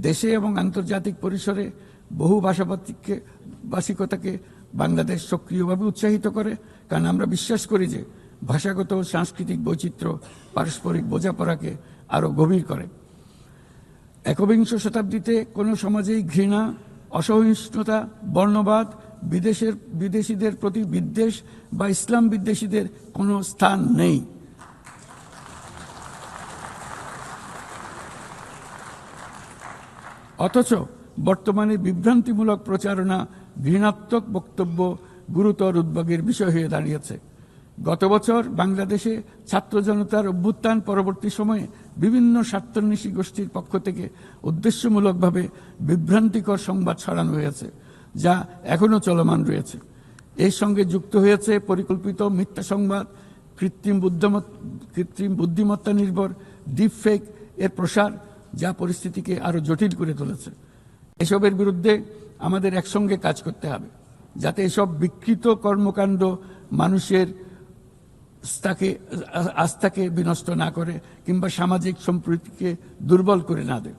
দেশে এবং আন্তর্জাতিক পরিসরে বহু ভাষাভাষিককে ভাষিকতাকে বাংলাদেশ সক্রিয়ভাবে উৎসাহিত করে। কারণ আমরা বিশ্বাস করি যে ভাষাগত সাংস্কৃতিক বৈচিত্র্য পারস্পরিক বোঝাপড়াকে আরও গভীর করে। একবিংশ শতাব্দীতে কোনো সমাজেই ঘৃণা, অসহিষ্ণুতা, বর্ণবাদ, বিদেশের, বিদেশিদের প্রতি বিদ্বেষ বা ইসলাম বিদ্বেষীদের কোনো স্থান নেই। অথচ বর্তমানে বিভ্রান্তিমূলক প্রচারণা, ঘৃণাত্মক বক্তব্য গুরুতর উদ্বেগের বিষয় হয়ে দাঁড়িয়েছে। গত বছর বাংলাদেশে ছাত্র জনতার অভ্যুত্থান পরবর্তী সময়ে বিভিন্ন স্বার্থান্বেষী গোষ্ঠীর পক্ষ থেকে উদ্দেশ্যমূলকভাবে বিভ্রান্তিকর সংবাদ ছড়ানো হয়েছে, যা এখনও চলমান রয়েছে। এর সঙ্গে যুক্ত হয়েছে পরিকল্পিত মিথ্যা সংবাদ, কৃত্রিম বুদ্ধিমত, কৃত্রিম বুদ্ধিমত্তা নির্ভর ডিপ ফেক এর প্রসার যা পরিস্থিতিকে আরও জটিল করে তুলেছে। এসবের বিরুদ্ধে আমাদের একসঙ্গে কাজ করতে হবে, যাতে এসব বিকৃত কর্মকাণ্ড মানুষের আস্থাকে আস্থাকে বিনষ্ট না করে কিংবা সামাজিক সম্প্রীতিকে দুর্বল করে না দেয়।